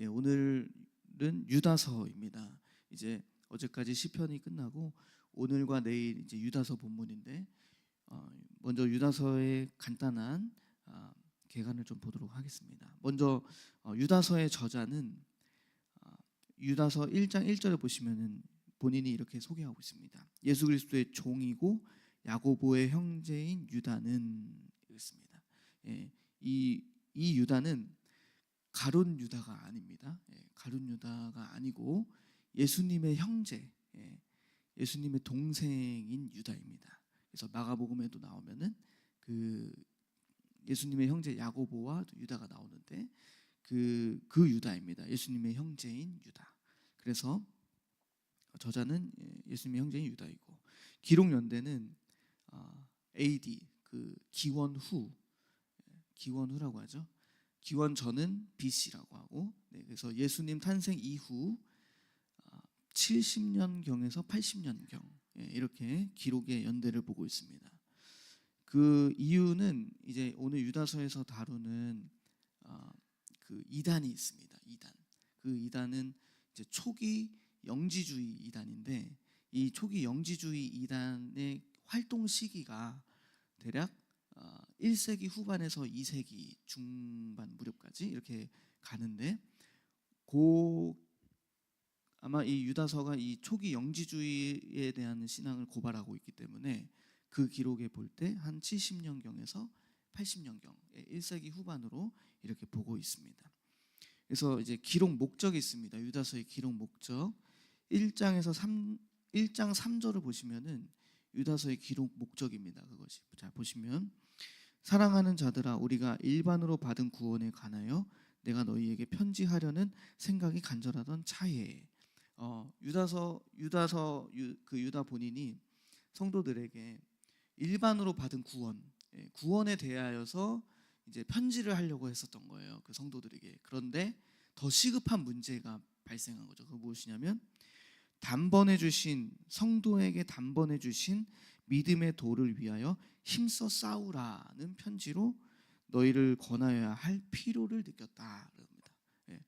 예, 오늘은 유다서입니다. 이제 어제까지 시편이 끝나고 오늘과 내일 이제 유다서 본문인데 어, 먼저 유다서의 간단한 아, 개관을 좀 보도록 하겠습니다. 먼저 어, 유다서의 저자는 아, 유다서 1장 1절에 보시면은 본인이 이렇게 소개하고 있습니다. 예수 그리스도의 종이고 야고보의 형제인 유다는 있습니다. 예, 이, 이 유다는 가론 유다가 아닙니다. 예, 가론 유다가 아니고 예수님의 형제, 예, 예수님의 동생인 유다입니다. 그래서 마가복음에도 나오면은 그 예수님의 형제 야고보와 유다가 나오는데 그, 그 유다입니다. 예수님의 형제인 유다. 그래서 저자는 예, 예수님의 형제인 유다이고 기록 연대는 어, AD 그 기원 후 예, 기원 후라고 하죠. 기원 전은 BC라고 하고 네, 그래서 예수님 탄생 이후 70년 경에서 80년 경 예, 이렇게 기록의 연대를 보고 있습니다. 그 이유는 이제 오늘 유다서에서 다루는 어, 그 이단이 있습니다. 이단 그 이단은 이제 초기 영지주의 이단인데 이 초기 영지주의 이단의 활동 시기가 대략 1세기 후반에서 2세기 중반 무렵까지 이렇게 가는데 고 아마 이 유다서가 이 초기 영지주의에 대한 신앙을 고발하고 있기 때문에 그 기록에 볼 때 한 70년경에서 80년경 1세기 후반으로 이렇게 보고 있습니다. 그래서 이제 기록 목적이 있습니다. 유다서의 기록 목적 1장에서 3 1장 3절을 보시면은 유다서의 기록 목적입니다. 그것이 자 보시면 사랑하는 자들아 우리가 일반으로 받은 구원에 관하여 내가 너희에게 편지하려는 생각이 간절하던 차에. 어, 유다서 유다서 유, 그 유다 본인이 성도들에게 일반으로 받은 구원 예, 구원에 대하여서 이제 편지를 하려고 했었던 거예요 그 성도들에게. 그런데 더 시급한 문제가 발생한 거죠. 그 무엇이냐면 단번해 주신 성도에게 단번해 주신 믿음의 도를 위하여 힘써 싸우라는 편지로 너희를 권하여야 할 필요를 느꼈다 그럽니다. 예.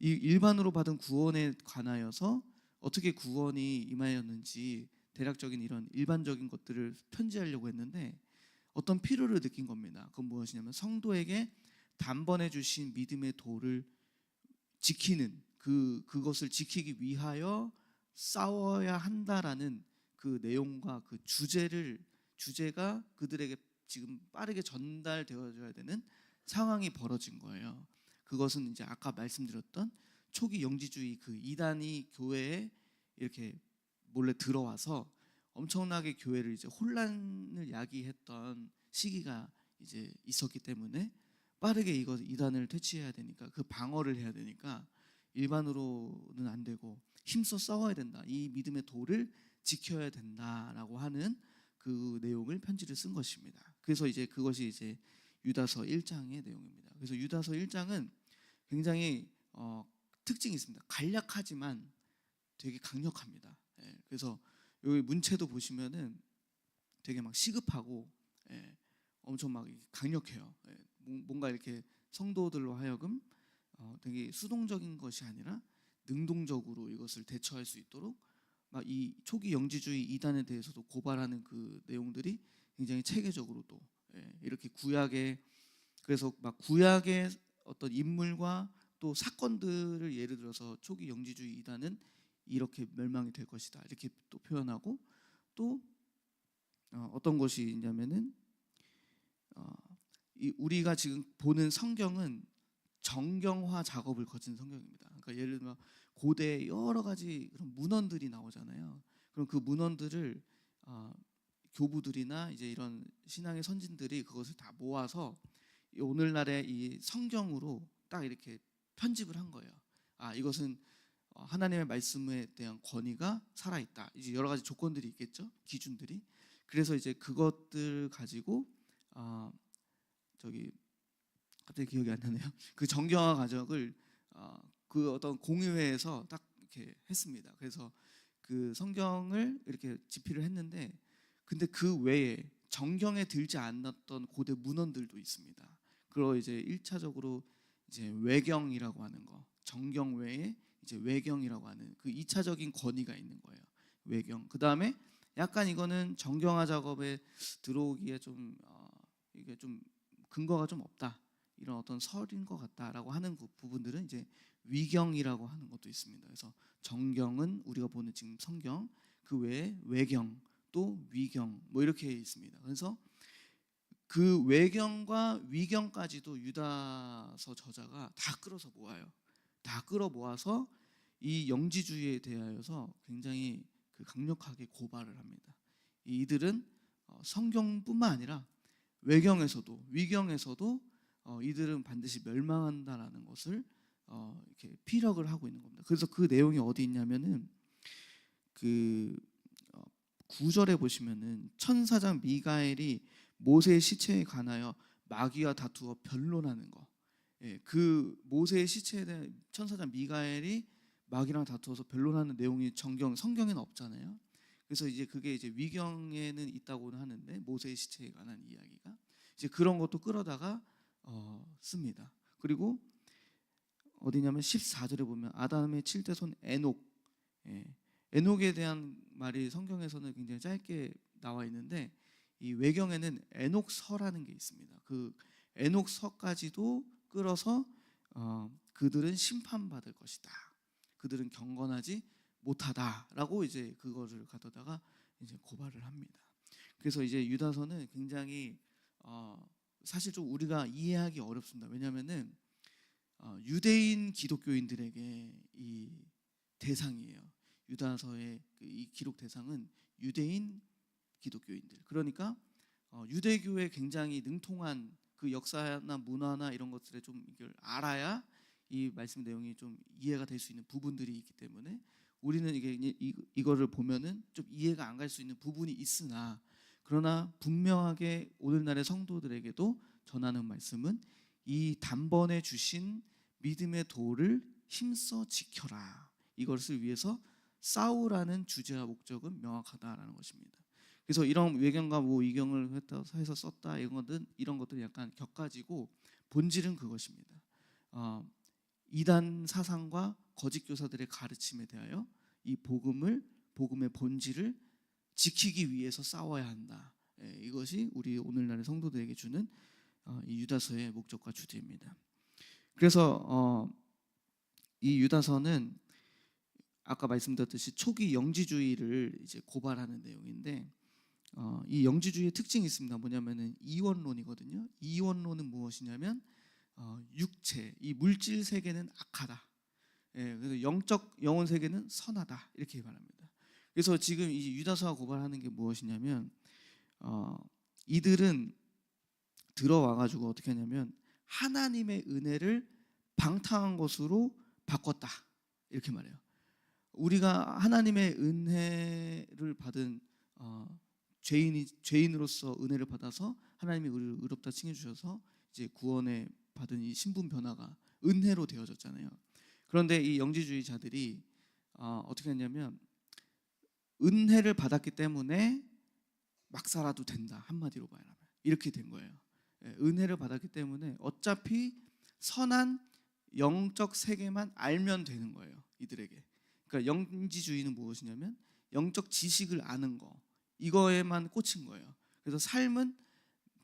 이 일반으로 받은 구원에 관하여서 어떻게 구원이 임하였는지 대략적인 이런 일반적인 것들을 편지하려고 했는데 어떤 필요를 느낀 겁니다. 그건 무엇이냐면 성도에게 단번해 주신 믿음의 도를 지키는 그 그것을 지키기 위하여 싸워야 한다라는 그 내용과 그 주제를 주제가 그들에게 지금 빠르게 전달되어져야 되는 상황이 벌어진 거예요. 그것은 이제 아까 말씀드렸던 초기 영지주의 그 이단이 교회에 이렇게 몰래 들어와서 엄청나게 교회를 이제 혼란을 야기했던 시기가 이제 있었기 때문에 빠르게 이거 이단을 퇴치해야 되니까 그 방어를 해야 되니까 일반으로는 안 되고 힘써 싸워야 된다. 이 믿음의 도를 지켜야 된다라고 하는 그 내용을 편지를 쓴 것입니다. 그래서 이제 그것이 이제 유다서 1장의 내용입니다. 그래서 유다서 1장은 굉장히 어, 특징이 있습니다. 간략하지만 되게 강력합니다. 예, 그래서 여기 문체도 보시면은 되게 막 시급하고 예, 엄청 막 강력해요. 예, 뭔가 이렇게 성도들로 하여금 어, 되게 수동적인 것이 아니라 능동적으로 이것을 대처할 수 있도록 막 이 초기 영지주의 이단에 대해서도 고발하는 그 내용들이 굉장히 체계적으로도 예, 이렇게 구약의 그래서 막 구약의 어떤 인물과 또 사건들을 예를 들어서 초기 영지주의 이단은 이렇게 멸망이 될 것이다 이렇게 또 표현하고 또 어, 어떤 것이 있냐면은 어, 이 우리가 지금 보는 성경은 정경화 작업을 거친 성경입니다. 그러니까 예를 들면 고대 여러 가지 그런 문헌들이 나오잖아요. 그럼 그 문헌들을 어, 교부들이나 이제 이런 신앙의 선진들이 그것을 다 모아서 오늘날의 이 성경으로 딱 이렇게 편집을 한 거예요. 아 이것은 어, 하나님의 말씀에 대한 권위가 살아 있다. 이제 여러 가지 조건들이 있겠죠, 기준들이. 그래서 이제 그것들 가지고 어, 저기 갑자기 기억이 안 나네요. 그 정경화 과정을 어, 그 어떤 공유회에서 딱 이렇게 했습니다. 그래서 그 성경을 이렇게 집필을 했는데 근데 그 외에 정경에 들지 않았던 고대 문헌들도 있습니다. 그리고 이제 1차적으로 이제 외경이라고 하는 거, 정경 외에 이제 외경이라고 하는 그 2차적인 권위가 있는 거예요. 외경. 그 다음에 약간 이거는 정경화 작업에 들어오기에 좀 어, 이게 좀 근거가 좀 없다. 이런 어떤 설인 것 같다라고 하는 그 부분들은 이제 위경이라고 하는 것도 있습니다. 그래서 정경은 우리가 보는 지금 성경 그 외에 외경 또 위경 뭐 이렇게 있습니다. 그래서 그 외경과 위경까지도 유다서 저자가 다 끌어서 모아요. 다 끌어 모아서 이 영지주의에 대하여서 굉장히 그 강력하게 고발을 합니다. 이들은 어, 성경뿐만 아니라 외경에서도 위경에서도 어, 이들은 반드시 멸망한다라는 것을 어, 이렇게 피력을 하고 있는 겁니다. 그래서 그 내용이 어디 있냐면은 그 어, 구절에 보시면은 천사장 미가엘이 모세의 시체에 관하여 마귀와 다투어 변론하는 거. 예, 그 모세의 시체에 대한 천사장 미가엘이 마귀랑 다투어서 변론하는 내용이 정경 성경에는 없잖아요. 그래서 이제 그게 이제 위경에는 있다고는 하는데 모세의 시체에 관한 이야기가 이제 그런 것도 끌어다가 어, 씁니다. 그리고 어디냐면 14절에 보면 아담의 칠대손 에녹 예, 에녹에 대한 말이 성경에서는 굉장히 짧게 나와 있는데 이 외경에는 에녹서라는 게 있습니다. 그 에녹서까지도 끌어서 어, 그들은 심판받을 것이다. 그들은 경건하지 못하다라고 이제 그거를 가져다가 이제 고발을 합니다. 그래서 이제 유다서는 굉장히 어, 사실 좀 우리가 이해하기 어렵습니다. 왜냐하면은 어, 유대인 기독교인들에게 이 대상이에요. 유다서의 그이 기록 대상은 유대인 기독교인들. 그러니까 어, 유대교에 굉장히 능통한 그 역사나 문화나 이런 것들에 좀 이걸 알아야 이 말씀 내용이 좀 이해가 될 수 있는 부분들이 있기 때문에 우리는 이게 이, 이, 이거를 보면은 좀 이해가 안 갈 수 있는 부분이 있으나 그러나 분명하게 오늘날의 성도들에게도 전하는 말씀은 이 단번에 주신 믿음의 도를 힘써 지켜라. 이것을 위해서 싸우라는 주제와 목적은 명확하다라는 것입니다. 그래서 이런 외경과 뭐 이경을 해서 썼다 이런 것들 이런 것들이 약간 격가지고 본질은 그것입니다. 어, 이단 사상과 거짓 교사들의 가르침에 대하여 이 복음을 복음의 본질을 지키기 위해서 싸워야 한다. 예, 이것이 우리 오늘날의 성도들에게 주는 어, 이 유다서의 목적과 주제입니다. 그래서 어, 이 유다서는 아까 말씀드렸듯이 초기 영지주의를 이제 고발하는 내용인데 어, 이 영지주의의 특징이 있습니다. 뭐냐면은 이원론이거든요. 이원론은 무엇이냐면 어, 육체, 이 물질 세계는 악하다. 예, 그래서 영적 영혼 세계는 선하다 이렇게 말합니다. 그래서 지금 이 유다서가 고발하는 게 무엇이냐면 어, 이들은 들어와 가지고 어떻게 하냐면 하나님의 은혜를 방탕한 것으로 바꿨다 이렇게 말해요. 우리가 하나님의 은혜를 받은 어, 죄인이 죄인으로서 은혜를 받아서 하나님이 우리를 의롭다 칭해 주셔서 이제 구원에 받은 이 신분 변화가 은혜로 되어졌잖아요. 그런데 이 영지주의자들이 어, 어떻게 했냐면 은혜를 받았기 때문에 막 살아도 된다 한마디로 말하면 이렇게 된 거예요. 예, 은혜를 받았기 때문에 어차피 선한 영적 세계만 알면 되는 거예요 이들에게. 그러니까 영지주의는 무엇이냐면 영적 지식을 아는 거 이거에만 꽂힌 거예요. 그래서 삶은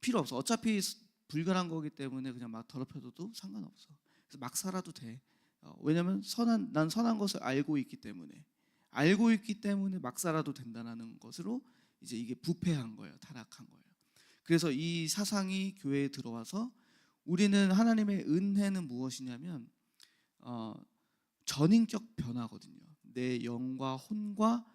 필요 없어. 어차피 불결한 거기 때문에 그냥 막 더럽혀도 상관없어. 그래서 막 살아도 돼. 어, 왜냐하면 선한 난 선한 것을 알고 있기 때문에 알고 있기 때문에 막 살아도 된다는 것으로 이제 이게 부패한 거예요. 타락한 거예요. 그래서 이 사상이 교회에 들어와서 우리는 하나님의 은혜는 무엇이냐면 어, 전인격 변화거든요. 내 영과 혼과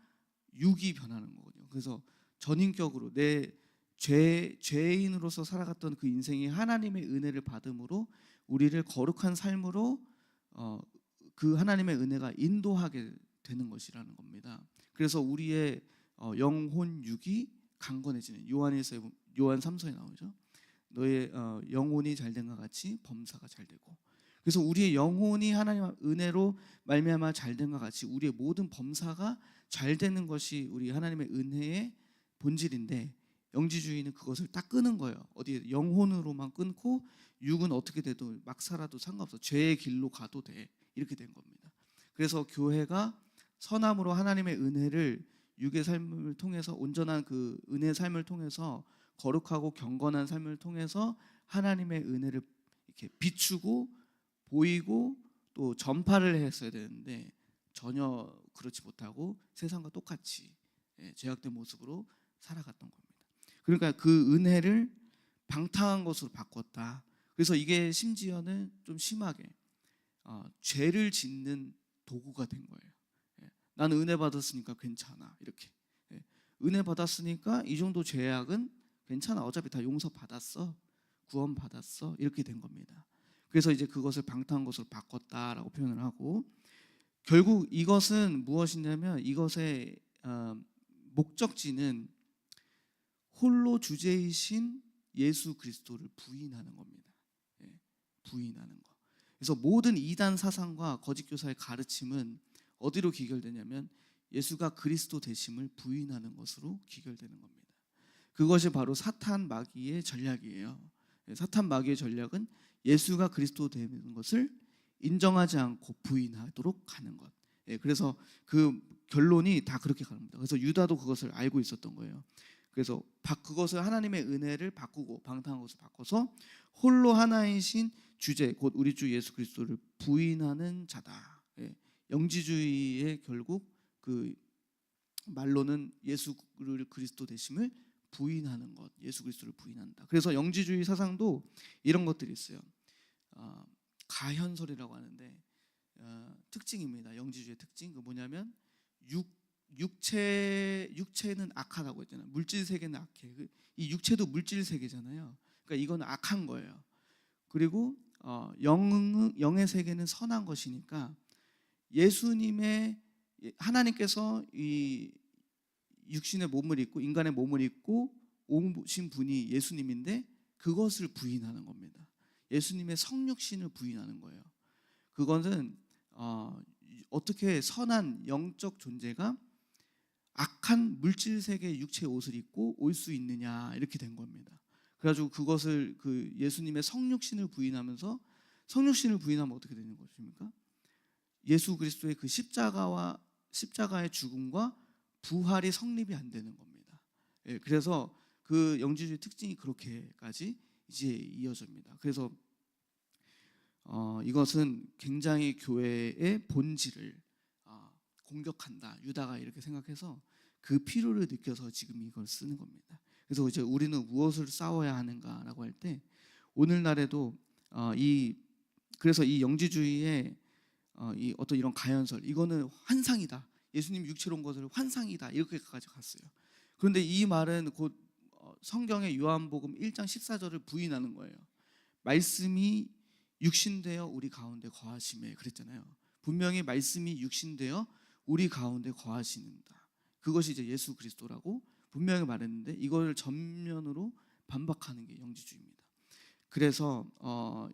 육이 변하는 거거든요. 그래서 전인격으로 내 죄, 죄인으로서 살아갔던 그 인생이 하나님의 은혜를 받음으로 우리를 거룩한 삶으로 어, 그 하나님의 은혜가 인도하게 되는 것이라는 겁니다. 그래서 우리의 어, 영혼 육이 강건해지는 요한에서 요한 3서에 나오죠. 너의 어, 영혼이 잘된 것 같이 범사가 잘 되고 그래서 우리의 영혼이 하나님의 은혜로 말미암아 잘된 것 같이 우리의 모든 범사가 잘 되는 것이 우리 하나님의 은혜의 본질인데 영지주의는 그것을 딱 끄는 거예요. 어디 영혼으로만 끊고 육은 어떻게 돼도 막 살아도 상관없어. 죄의 길로 가도 돼. 이렇게 된 겁니다. 그래서 교회가 선함으로 하나님의 은혜를 육의 삶을 통해서 온전한 그 은혜의 삶을 통해서 거룩하고 경건한 삶을 통해서 하나님의 은혜를 이렇게 비추고 보이고 또 전파를 했어야 되는데 전혀 그렇지 못하고 세상과 똑같이 예, 죄악된 모습으로 살아갔던 겁니다. 그러니까 그 은혜를 방탕한 것으로 바꿨다. 그래서 이게 심지어는 좀 심하게 어, 죄를 짓는 도구가 된 거예요. 예, 나는 은혜 받았으니까 괜찮아 이렇게 예, 은혜 받았으니까 이 정도 죄악은 괜찮아 어차피 다 용서 받았어 구원 받았어 이렇게 된 겁니다. 그래서 이제 그것을 방탕한 것으로 바꿨다라고 표현을 하고 결국 이것은 무엇이냐면 이것의 어, 목적지는 홀로 주제이신 예수 그리스도를 부인하는 겁니다. 예, 부인하는 거. 그래서 모든 이단 사상과 거짓 교사의 가르침은 어디로 귀결되냐면 예수가 그리스도 되심을 부인하는 것으로 귀결되는 겁니다. 그것이 바로 사탄 마귀의 전략이에요. 예, 사탄 마귀의 전략은 예수가 그리스도 되는 것을 인정하지 않고 부인하도록 하는 것. 예, 그래서 그 결론이 다 그렇게 갑니다. 그래서 유다도 그것을 알고 있었던 거예요. 그래서 바- 그것을 하나님의 은혜를 바꾸고 방탕한 것을 바꿔서 홀로 하나이신 주제 곧 우리 주 예수 그리스도를 부인하는 자다. 예, 영지주의의 결국 그 말로는 예수를 그리스도 되심을 부인하는 것, 예수 그리스도를 부인한다. 그래서 영지주의 사상도 이런 것들이 있어요. 어, 가현설이라고 하는데 어, 특징입니다. 영지주의 특징 그 뭐냐면 육 육체 육체는 악하다고 했잖아요. 물질 세계는 악해. 그- 이 육체도 물질 세계잖아요. 그러니까 이건 악한 거예요. 그리고 어, 영 영의 세계는 선한 것이니까 예수님의 하나님께서 이 육신의 몸을 입고 인간의 몸을 입고 오신 분이 예수님인데 그것을 부인하는 겁니다. 예수님의 성육신을 부인하는 거예요. 그것은 어, 어떻게 선한 영적 존재가 악한 물질 세계의 육체의 옷을 입고 올 수 있느냐 이렇게 된 겁니다. 그래가지고 그것을 그 예수님의 성육신을 부인하면서 성육신을 부인하면 어떻게 되는 것입니까? 예수 그리스도의 그 십자가와 십자가의 죽음과 부활이 성립이 안 되는 겁니다. 예, 그래서 그 영지주의 특징이 그렇게까지 이제 이어집니다. 그래서 어, 이것은 굉장히 교회의 본질을 어, 공격한다. 유다가 이렇게 생각해서 그 필요를 느껴서 지금 이걸 쓰는 겁니다. 그래서 이제 우리는 무엇을 싸워야 하는가라고 할 때 오늘날에도 어, 이 그래서 이 영지주의의 어, 이 어떤 이런 가연설 이거는 환상이다. 예수님 육체로 온 것을 환상이다 이렇게까지 갔어요. 그런데 이 말은 곧 어, 성경의 요한복음 1장 14절을 부인하는 거예요. 말씀이 육신되어 우리 가운데 거하심에 그랬잖아요. 분명히 말씀이 육신되어 우리 가운데 거하시는다. 그것이 이제 예수 그리스도라고 분명히 말했는데 이걸 전면으로 반박하는 게 영지주의입니다. 그래서 어,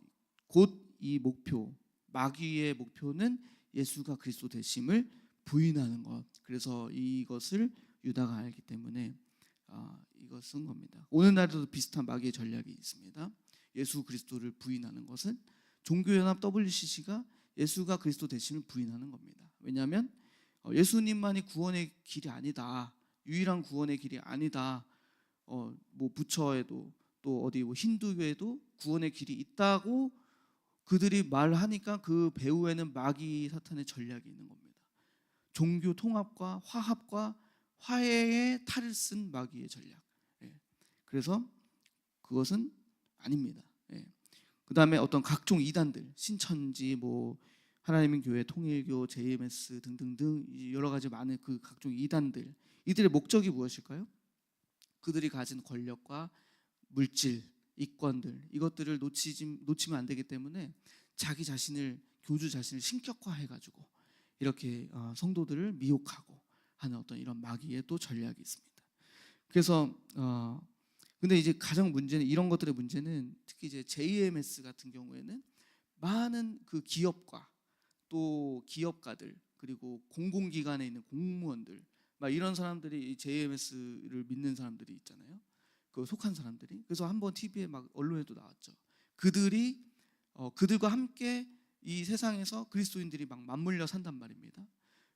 곧 이 목표 마귀의 목표는 예수가 그리스도 되심을 부인하는 것. 그래서 이것을 유다가 알기 때문에 아, 이거 쓴 겁니다. 오늘날에도 비슷한 마귀의 전략이 있습니다. 예수 그리스도를 부인하는 것은 종교연합 WCC가 예수가 그리스도 되심을 부인하는 겁니다. 왜냐하면 어, 예수님만이 구원의 길이 아니다. 유일한 구원의 길이 아니다. 어, 뭐 부처에도 또 어디 뭐 힌두교에도 구원의 길이 있다고 그들이 말하니까 그 배후에는 마귀 사탄의 전략이 있는 겁니다. 종교 통합과 화합과 화해의 탈을 쓴 마귀의 전략. 예. 그래서 그것은 아닙니다. 예. 그 다음에 어떤 각종 이단들, 신천지, 뭐 하나님의 교회, 통일교, JMS 등등등 이 여러 가지 많은 그 각종 이단들, 이들의 목적이 무엇일까요? 그들이 가진 권력과 물질, 이권들 이것들을 놓치지 놓치면 안 되기 때문에 자기 자신을 교주 자신을 신격화해 가지고 이렇게 어, 성도들을 미혹하고 하는 어떤 이런 마귀의 또 전략이 있습니다. 그래서 어 근데 이제 가장 문제는 이런 것들의 문제는 특히 이제 JMS 같은 경우에는 많은 그 기업과 또 기업가들 그리고 공공기관에 있는 공무원들 막 이런 사람들이 이 JMS를 믿는 사람들이 있잖아요. 그 속한 사람들이 그래서 한번 TV에 막 언론에도 나왔죠. 그들이 어, 그들과 함께 이 세상에서 그리스도인들이 막 맞물려 산단 말입니다.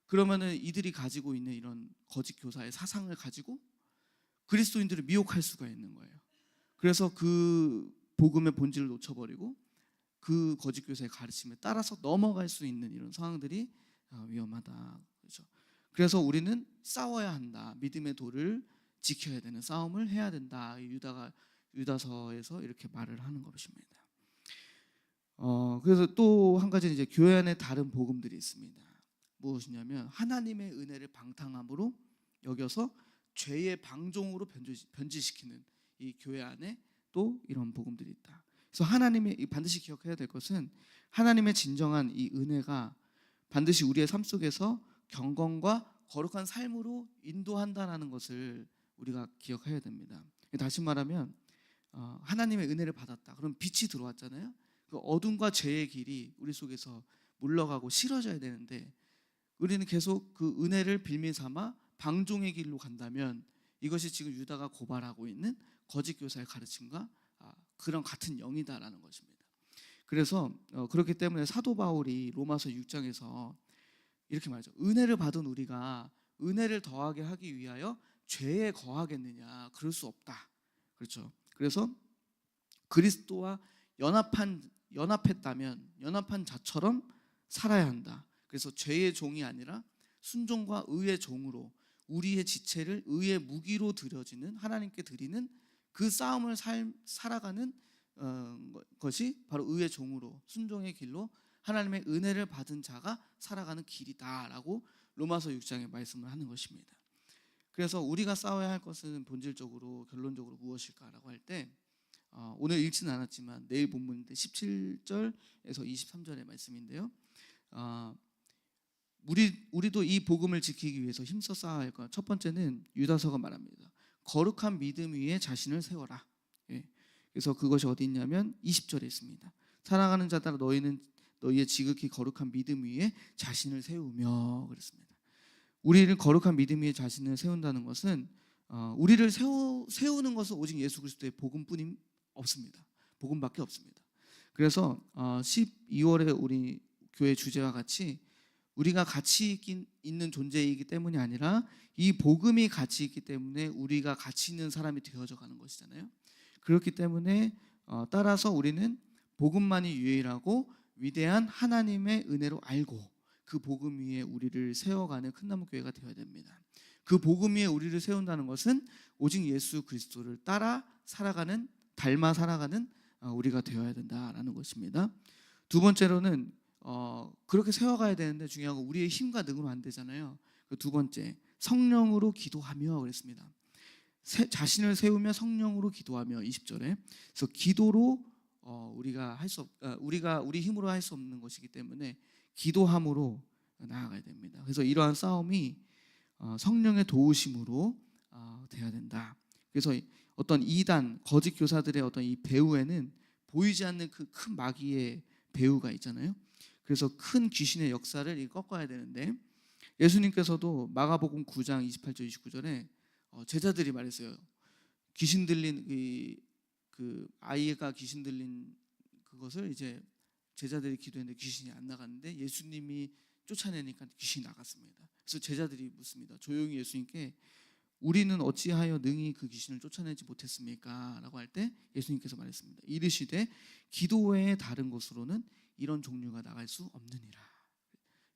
그러면은 이들이 가지고 있는 이런 거짓 교사의 사상을 가지고 그리스도인들을 미혹할 수가 있는 거예요. 그래서 그 복음의 본질을 놓쳐버리고 그 거짓 교사의 가르침에 따라서 넘어갈 수 있는 이런 상황들이 아, 위험하다. 그렇죠. 그래서 우리는 싸워야 한다. 믿음의 도를 지켜야 되는 싸움을 해야 된다. 이 유다가 유다서에서 이렇게 말을 하는 것입니다. 어, 그래서 또 한 가지 이제 교회 안에 다른 복음들이 있습니다. 무엇이냐면 하나님의 은혜를 방탕함으로 여겨서 죄의 방종으로 변질, 변질시키는 이 교회 안에 또 이런 복음들이 있다. 그래서 하나님의 이 반드시 기억해야 될 것은 하나님의 진정한 이 은혜가 반드시 우리의 삶 속에서 경건과 거룩한 삶으로 인도한다라는 것을 우리가 기억해야 됩니다. 다시 말하면 어, 하나님의 은혜를 받았다. 그럼 빛이 들어왔잖아요. 그 어둠과 죄의 길이 우리 속에서 물러가고 싫어져야 되는데 우리는 계속 그 은혜를 빌미 삼아 방종의 길로 간다면 이것이 지금 유다가 고발하고 있는 거짓 교사의 가르침과 아, 그런 같은 영이다라는 것입니다. 그래서 어, 그렇기 때문에 사도 바울이 로마서 6장에서 이렇게 말하죠. 은혜를 받은 우리가 은혜를 더하게 하기 위하여 죄에 거하겠느냐? 그럴 수 없다. 그렇죠. 그래서 그리스도와 연합한 연합했다면 연합한 자처럼 살아야 한다. 그래서 죄의 종이 아니라 순종과 의의 종으로 우리의 지체를 의의 무기로 드려지는 하나님께 드리는 그 싸움을 살, 살아가는 어, 것이 바로 의의 종으로 순종의 길로 하나님의 은혜를 받은 자가 살아가는 길이다라고 로마서 6장에 말씀을 하는 것입니다. 그래서 우리가 싸워야 할 것은 본질적으로 결론적으로 무엇일까라고 할때 어, 오늘 읽지는 않았지만 내일 본문인데 17절에서 23절의 말씀인데요. 어, 우리 우리도 이 복음을 지키기 위해서 힘써 싸워야 할 것. 첫 번째는 유다서가 말합니다. 거룩한 믿음 위에 자신을 세워라. 예. 그래서 그것이 어디 있냐면 20절에 있습니다. 사랑하는 자들아 너희는 너희의 지극히 거룩한 믿음 위에 자신을 세우며 그랬습니다. 우리를 거룩한 믿음 위에 자신을 세운다는 것은 어, 우리를 세우, 세우는 것은 오직 예수 그리스도의 복음뿐임 없습니다. 복음밖에 없습니다. 그래서 어, 12월에 우리 교회 주제와 같이 우리가 가치 있는 존재이기 때문이 아니라 이 복음이 가치 있기 때문에 우리가 가치 있는 사람이 되어져 가는 것이잖아요. 그렇기 때문에 어, 따라서 우리는 복음만이 유일하고 위대한 하나님의 은혜로 알고 그 복음 위에 우리를 세워가는 큰 나무 교회가 되어야 됩니다. 그 복음 위에 우리를 세운다는 것은 오직 예수 그리스도를 따라 살아가는 닮아 살아가는 어, 우리가 되어야 된다라는 것입니다. 두 번째로는 어, 그렇게 세워가야 되는데 중요한 건 우리의 힘과 능으로 안 되잖아요. 그두 번째 성령으로 기도하며 그랬습니다. 세, 자신을 세우며 성령으로 기도하며 20절에 그래서 기도로 어, 우리가 할 수 없, 어, 우리가 우리 힘으로 할 수 없는 것이기 때문에 기도함으로 나아가야 됩니다. 그래서 이러한 싸움이 어, 성령의 도우심으로 어, 돼야 된다. 그래서 어떤 이단 거짓 교사들의 어떤 이 배후에는 보이지 않는 그 큰 마귀의 배후가 있잖아요. 그래서 큰 귀신의 역사를 꺾어야 되는데 예수님께서도 마가복음 9장 28절 29절에 어, 제자들이 말했어요. 귀신 들린 이, 그 아이가 귀신 들린 그것을 이제 제자들이 기도했는데 귀신이 안 나갔는데 예수님이 쫓아내니까 귀신이 나갔습니다. 그래서 제자들이 묻습니다. 조용히 예수님께 우리는 어찌하여 능히 그 귀신을 쫓아내지 못했습니까? 라고 할 때 예수님께서 말했습니다. 이르시되 기도 외에 다른 곳으로는 이런 종류가 나갈 수 없느니라.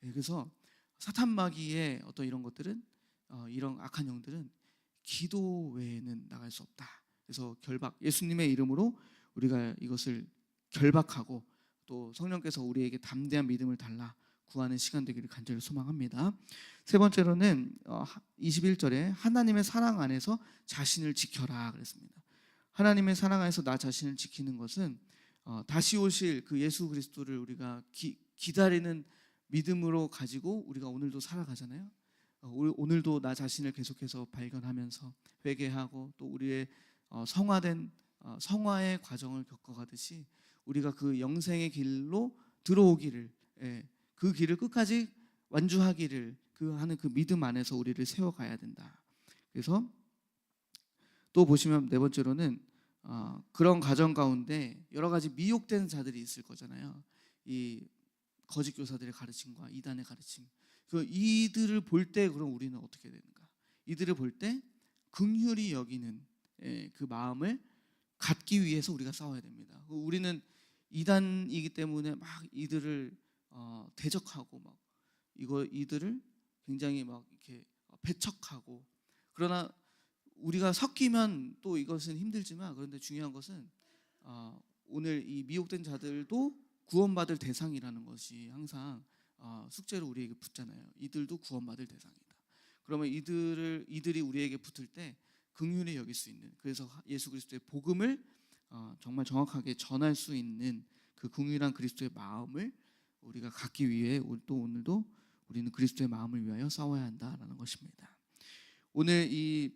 예, 그래서 사탄 마귀의 어떤 이런 것들은 어, 이런 악한 영들은 기도 외에는 나갈 수 없다. 그래서 결박 예수님의 이름으로 우리가 이것을 결박하고 또 성령께서 우리에게 담대한 믿음을 달라 구하는 시간 되기를 간절히 소망합니다. 세 번째로는 21절에 어, 하나님의 사랑 안에서 자신을 지켜라 그랬습니다. 하나님의 사랑 안에서 나 자신을 지키는 것은 어, 다시 오실 그 예수 그리스도를 우리가 기, 기다리는 믿음으로 가지고 우리가 오늘도 살아가잖아요. 어, 오늘도 나 자신을 계속해서 발견하면서 회개하고 또 우리의 성화된 성화의 과정을 겪어가듯이 우리가 그 영생의 길로 들어오기를 예, 그 길을 끝까지 완주하기를 그 하는 그 믿음 안에서 우리를 세워가야 된다. 그래서 또 보시면 네 번째로는 어, 그런 가정 가운데 여러 가지 미혹된 자들이 있을 거잖아요. 이 거짓 교사들의 가르침과 이단의 가르침. 그 이들을 볼 때 그럼 우리는 어떻게 되는가? 이들을 볼 때 긍휼히 여기는 예, 그 마음을 갖기 위해서 우리가 싸워야 됩니다. 그 우리는 이단이기 때문에 막 이들을 어, 대적하고 막 이거 이들을 굉장히 막 이렇게 배척하고 그러나 우리가 섞이면 또 이것은 힘들지만 그런데 중요한 것은 어, 오늘 이 미혹된 자들도 구원받을 대상이라는 것이 항상 어, 숙제로 우리에게 붙잖아요. 이들도 구원받을 대상이다. 그러면 이들을 이들이 우리에게 붙을 때 긍휼히 여길 수 있는 그래서 예수 그리스도의 복음을 어, 정말 정확하게 전할 수 있는 그 긍휼한 그리스도의 마음을 우리가 갖기 위해 또 오늘도 우리는 그리스도의 마음을 위하여 싸워야 한다라는 것입니다. 오늘 이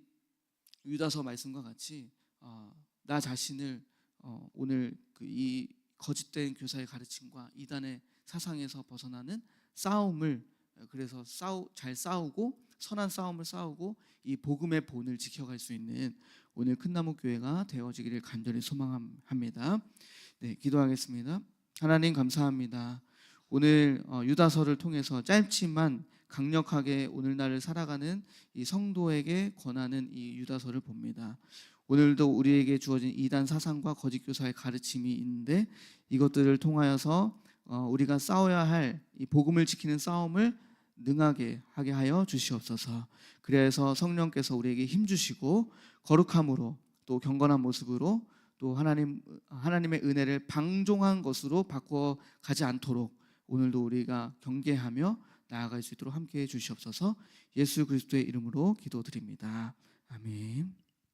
유다서 말씀과 같이 어, 나 자신을 어, 오늘 그 이 거짓된 교사의 가르침과 이단의 사상에서 벗어나는 싸움을 어, 그래서 싸우 잘 싸우고 선한 싸움을 싸우고 이 복음의 본을 지켜갈 수 있는 오늘 큰나무 교회가 되어지기를 간절히 소망합니다. 네, 기도하겠습니다. 하나님 감사합니다. 오늘 어, 유다서를 통해서 짧지만 강력하게 오늘날을 살아가는 이 성도에게 권하는 이 유다서를 봅니다. 오늘도 우리에게 주어진 이단 사상과 거짓 교사의 가르침이 있는데 이것들을 통하여서 어, 우리가 싸워야 할 이 복음을 지키는 싸움을 능하게 하게 하여 주시옵소서. 그래서 성령께서 우리에게 힘 주시고 거룩함으로 또 경건한 모습으로 또 하나님 하나님의 은혜를 방종한 것으로 바꿔 가지 않도록 오늘도 우리가 경계하며 나아갈 수 있도록 함께 해 주시옵소서. 예수 그리스도의 이름으로 기도드립니다. 아멘.